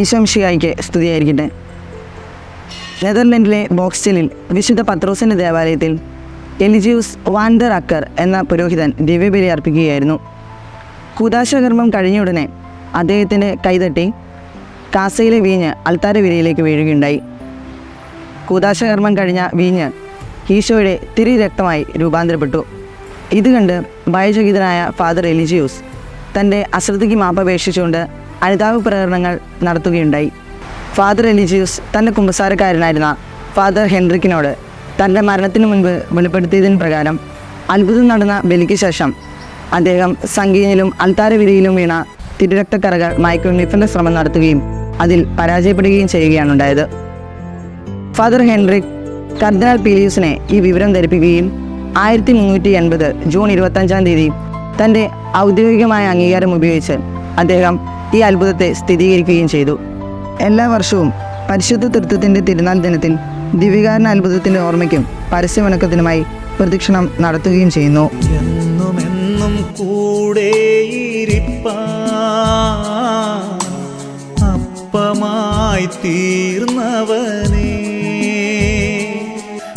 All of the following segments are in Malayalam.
ഈശംഷിയായിക്ക് സ്തുതിയായിരിക്കട്ടെ. നെതർലൻഡിലെ ബോക്സ്റ്റലിൽ വിശുദ്ധ പത്രോസിന്റെ ദേവാലയത്തിൽ എലിജിയൂസ് വാൻഡർ അക്കർ എന്ന പുരോഹിതൻ ദിവ്യബലി അർപ്പിക്കുകയായിരുന്നു. കൂതാശകർമ്മം കഴിഞ്ഞ ഉടനെ അദ്ദേഹത്തിന്റെ കൈതട്ടി കാസയിലെ വീഞ്ഞ് അൾത്താര വിരയിലേക്ക് വീഴുകയുണ്ടായി. കൂതാശകർമ്മം കഴിഞ്ഞ വീഞ്ഞ് ഈശോയുടെ തിരി രക്തമായി രൂപാന്തരപ്പെട്ടു. ഇത് കണ്ട് ഭയചകിതനായ ഫാദർ എലിജിയൂസ് തന്റെ അശ്രദ്ധയ്ക്ക് മാപ്പപേക്ഷിച്ചുകൊണ്ട് അനുതാപ പ്രകടനങ്ങൾ നടത്തുകയുണ്ടായി. ഫാദർ എലിജിയൂസ് തന്റെ കുമ്പസാരക്കാരനായിരുന്ന ഫാദർ ഹെൻറിക്കിനോട് തന്റെ മരണത്തിന് മുൻപ് വെളിപ്പെടുത്തിയതിന് പ്രകാരം അത്ഭുതം നടന്ന ബലിക്ക് ശേഷം അദ്ദേഹം സംഗീനിലും അൾത്താരവിരിയിലും വീണ തിരുരക്തക്കറകൾ മൈക്രോണിഫിന്റെ ശ്രമം നടത്തുകയും അതിൽ പരാജയപ്പെടുകയും ചെയ്യുകയാണ് ഉണ്ടായത് ഫാദർ ഹെൻറിക് കർദിനാൾ പീലിയൂസിനെ ഈ വിവരം ധരിപ്പിക്കുകയും ആയിരത്തി മുന്നൂറ്റി എൺപത് ജൂൺ ഇരുപത്തഞ്ചാം തീയതി തന്റെ ഔദ്യോഗികമായ അംഗീകാരം ഉപയോഗിച്ച് അദ്ദേഹം ഈ അത്ഭുതത്തെ സ്ഥിരീകരിക്കുകയും ചെയ്തു. എല്ലാ വർഷവും പരിശുദ്ധ തൃത്വത്തിന്റെ തിരുനാൾ ദിനത്തിൽ ദിവികാരണ അത്ഭുതത്തിന്റെ ഓർമ്മയ്ക്കും പരസ്യവണക്കത്തിനുമായി പ്രദക്ഷിണം നടത്തുകയും ചെയ്യുന്നു. അപ്പമായി തീർന്നവനേ.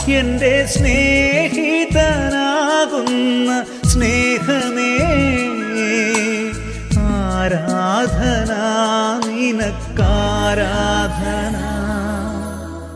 എന്റെ സ്നേഹിതനാകുന്ന സ്നേഹമേ ആരാധന നിനക്കാരാധന?